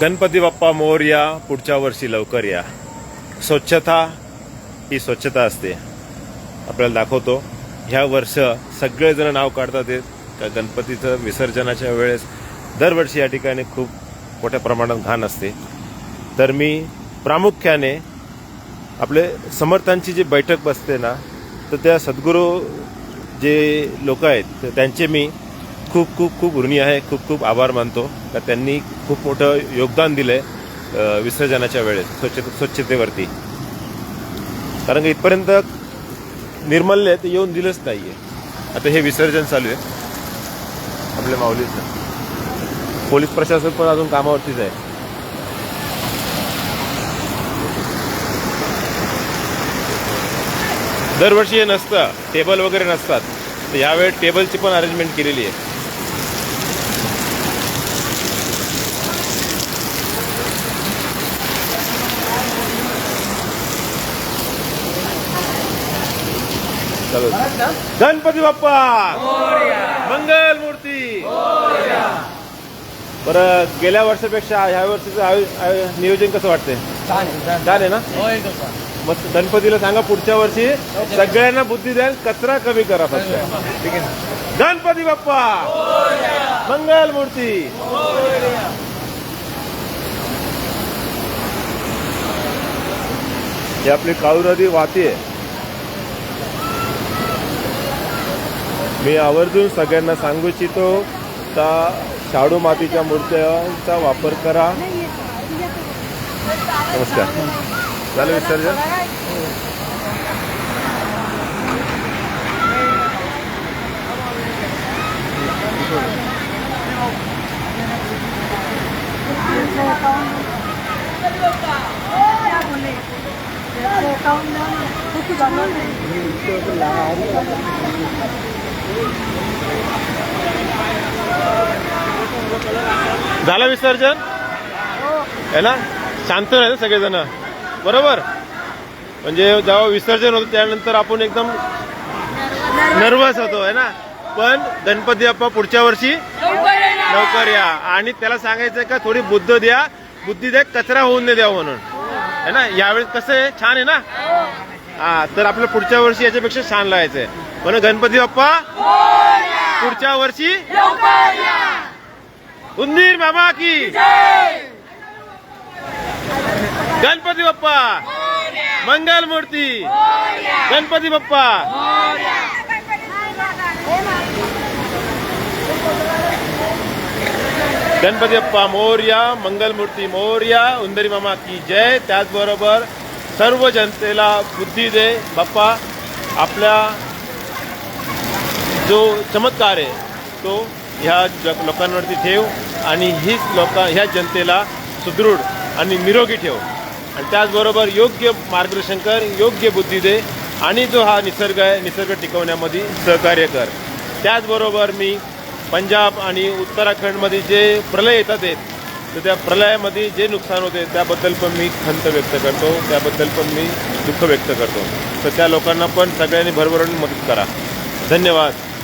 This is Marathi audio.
गणपती बाप्पा मोरया पुढच्या वर्षी लवकर या. स्वच्छता ही स्वच्छता असते. आपल्याला दाखवतो ह्या वर्ष सगळेजण नाव काढतात का गणपतीचं विसर्जनाच्या वेळेस दरवर्षी या ठिकाणी खूप मोठ्या प्रमाणात घाण असते. तर मी प्रामुख्याने आपले समर्थांची जी बैठक बसते ना तर त्या सद्गुरू जे लोक आहेत तर त्यांचे मी खूप खूप खूप ऋणी आहे. खूप खूप आभार मानतो. का त्यांनी खूप मोठं योगदान दिलं आहे विसर्जनाच्या वेळेस स्वच्छ स्वच्छतेवरती. कारण की इथपर्यंत निर्मल्य ते येऊन दिलंच नाहीये. आता हे विसर्जन चालू आहे. आपल्या माऊलीचं. पोलीस प्रशासन पण अजून कामावरतीच आहे. दरवर्षी हे नसतं टेबल वगैरे नसतात. तर यावेळी टेबलची पण अरेंजमेंट केलेली आहे. चालू गणपती बाप्पा! मंगल मूर्ती! बरं गेल्या वर्षापेक्षा ह्या वर्षीचं नियोजन कसं वाटतंय? छान आहे ना? मस्त गणपतीला सांगा पुढच्या वर्षी सगळ्यांना बुद्धी द्याल कचरा कमी करा फक्त. ठीक आहे गणपती बाप्पा! मंगल मूर्ती! ही आपली काळू नदी वाहतीये मी आवर्जून सगळ्यांना सांगू इच्छितो त्या शाडू मातीच्या मूर्त्यांचा वापर करा. नमस्कार. झालं विसर्जन? हो, हो. झालं विसर्जन? आहे ना? शांत नाही सगळेजण. बरोबर? म्हणजे जेव्हा विसर्जन होतं त्यानंतर आपण एकदम नर्वस होतो आहे ना? पण गणपती बाप्पा पुढच्या वर्षी लवकर या. आणि त्याला सांगायचं का थोडी बुद्ध द्या. बुद्धी द्या कचरा होऊन नाही द्या म्हणून. है ना? यावेळेस कसं आहे? छान आहे ना? हा. तर आपल्याला पुढच्या वर्षी याच्यापेक्षा छान लागायचंय. म्हणून गणपती बाप्पा? पुढच्या वर्षी? उंदीर मामा की गणपती बाप्पा! मंगल मूर्ती! गणपती बाप्पा! गणपती बाप्पा मोर्या मंगलमूर्ती मोर्या उंदरी मामा की जय! त्याचबरोबर सर्व जनतेला बुद्धी दे बाप्पा आपल्या जो चमत्कार आहे तो ह्या जग लोकांवरती ठेव आणि हीच लोक ह्या जनतेला सुदृढ आणि निरोगी ठेव. आणि त्याचबरोबर योग्य मार्गदर्शन कर योग्य बुद्धी दे आणि जो हा निसर्ग आहे निसर्ग टिकवण्यामध्ये सहकार्य कर. त्याचबरोबर मी पंजाब आणि उत्तराखंडमध्ये जे प्रलय येतात आहेत तर त्या प्रलयामध्ये जे नुकसान होते त्याबद्दल पण मी खंत व्यक्त करतो. त्याबद्दल पण मी दुःख व्यक्त करतो. तर त्या लोकांना पण सगळ्यांनी भरभरून मदत करा. धन्यवाद.